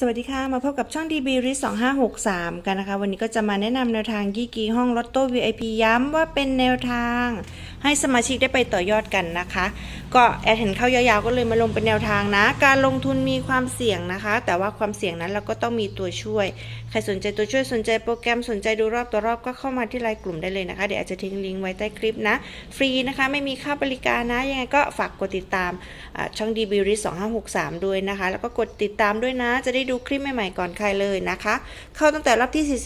สวัสดีค่ะ มาพบกับช่อง DB r i s 2563 กันนะคะ วันนี้ก็จะมาแนะนำแนวทางยี่กีห้องลอตโต้ VIP ย้ำว่าเป็นแนวทาง ให้สมาชิกได้ไปต่อยอดกันนะคะ ก็แอดเห็นเข้ายาวๆ ก็เลยมาลงเป็นแนวทางนะ การลงทุนมีความเสี่ยงนะคะ แต่ว่าความเสี่ยงนั้นเราก็ต้องมีตัวช่วย ใครสนใจตัวช่วยสนใจโปรแกรมสนใจดูรอบต่อรอบก็เข้ามาที่ไลน์กลุ่มได้เลยนะคะ เดี๋ยวอาจจะทิ้งลิงก์ไว้ใต้คลิปนะ ฟรีนะคะ ไม่มีค่าบริการนะ ยังไงก็ฝากกดติดตามช่อง DB r i s 2563 ด้วยนะคะ แล้วก็กดติดตามด้วยนะ จะได้ดูคลิปใหม่ๆก่อนใครเลยนะคะ เข้าตั้งแต่รอบที่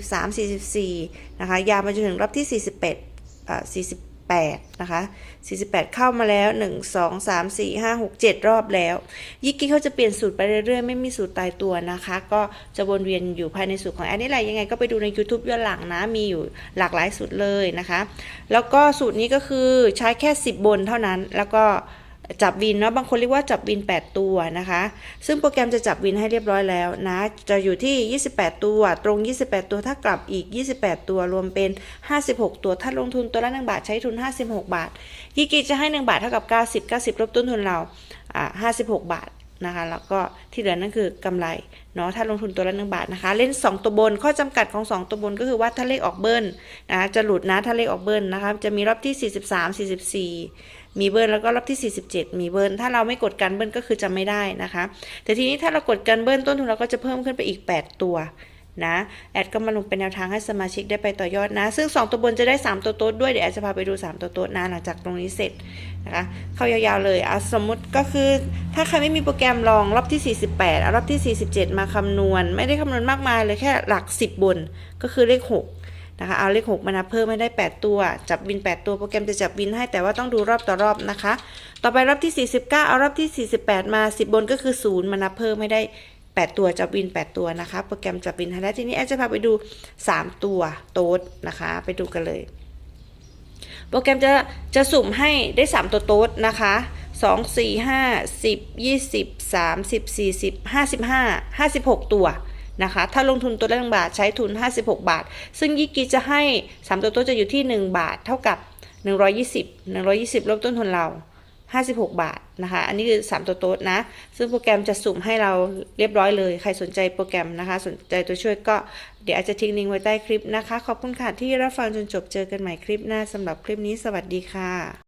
42 43 44 นะคะ ยาวมาจนถึงรอบที่ 41อ่า48 นะคะ 48 เข้ามาแล้ว 1 2 3 4 5 6 7 รอบแล้ว ยิกกี้เขาจะเปลี่ยนสูตรไปเรื่อยๆ ไม่มีสูตรตายตัวนะคะ ก็จะวนเวียนอยู่ภายในสูตรของแอนนี่แหละยังไงก็ไปดูใน YouTube ย้อนหลังนะ มีอยู่หลากหลายสูตรเลยนะคะ แล้วก็สูตรนี้ก็คือใช้แค่ 10 บนเท่านั้นแล้วก็ จับวินเนาะบางคนเรียกว่าจับวิน 8 ตัวนะคะ ซึ่งโปรแกรมจะจับวินให้เรียบร้อยแล้วนะ จะอยู่ที่ 28 ตัว ตรง 28 ตัวถ้ากลับอีก 28 ตัวรวมเป็น 56 ตัว ถ้าลงทุนตัวละ1บาทใช้ทุน 56 บาทกีกิจะให้ 1 บาทเท่ากับ 90 90ลบต้นทุนเราอ่า56 บาท นะคะ แล้วก็ที่เหลือนั่นคือกำไรเนาะถ้าลงทุนตัวละหนึ่งบาทนะคะ เล่น 2 ตัวบนข้อจำกัดของ 2 ตัวบนก็คือว่าถ้าเลขออกเบิ้ลนะจะหลุดนะถ้าเลขออกเบิ้ลนะคะจะมีรอบที่ 43 44 มีเบิ้ลแล้วก็รอบที่ 47 มีเบิ้ลถ้าเราไม่กดการเบิ้ลก็คือจะไม่ได้นะคะ แต่ทีนี้ถ้าเรากดการเบิ้ลต้นทุนเราก็จะเพิ่มขึ้นไปอีก 8 ตัว นะแอดก็มาลงเป็นแนวทางให้สมาชิกได้ไปต่อยอดนะ ซึ่ง 2 ตัวบนจะได้ 3 ตัวโต๊ดด้วย เดี๋ยวแอดจะพาไปดู 3 ตัวโต๊ดนะหลังจากตรงนี้เสร็จนะคะเข้ายาวๆเลยอะสมมุติก็คือถ้าใครไม่มีโปรแกรมลองรอบที่ 48เอารอบที่ 47 มาคำนวณ ไม่ได้คำนวณมากมายเลยแค่หลัก 10 บนก็คือเลข 6นะคะเอาเลข 6 มานับเพิ่มให้ได้ 8 ตัว จับวิน 8 ตัวโปรแกรมจะจับวินให้แต่ว่าต้องดูรอบต่อรอบนะคะ ต่อไปรอบที่ 49 เอารอบที่ 48 มา 10 บนก็คือ 0 มานับเพิ่มให้ได้ 8 ตัวจับวิน 8 ตัวนะคะ โปรแกรมจับวินให้ได้ทีนี้แอดจะพาไปดู 3 ตัวโต๊ดนะคะ ไปดูกันเลย โปรแกรมจะจะสุ่มให้ได้ 3 ตัวโต๊ดนะคะ2 4 5 10 20 30 40 55 56ตัวนะคะ ถ้าลงทุนตัวละ1บาทใช้ทุน 56 บาท ซึ่งยิกิจะให้ 3 ตัวโต๊ดจะอยู่ที่ 1 บาท เท่ากับ 120 120ลบต้นทุนเรา 56 บาทนะคะ อันนี้คือ 3 ตัวโต๊ดนะ ซึ่งโปรแกรมจะสุ่มให้เราเรียบร้อยเลย ใครสนใจโปรแกรมนะคะ สนใจตัวช่วยก็เดี๋ยวอาจจะทิ้งลิงก์ไว้ใต้คลิปนะคะ ขอบคุณค่ะที่รับฟังจนจบ เจอกันใหม่คลิปหน้าสำหรับคลิปนี้ สวัสดีค่ะ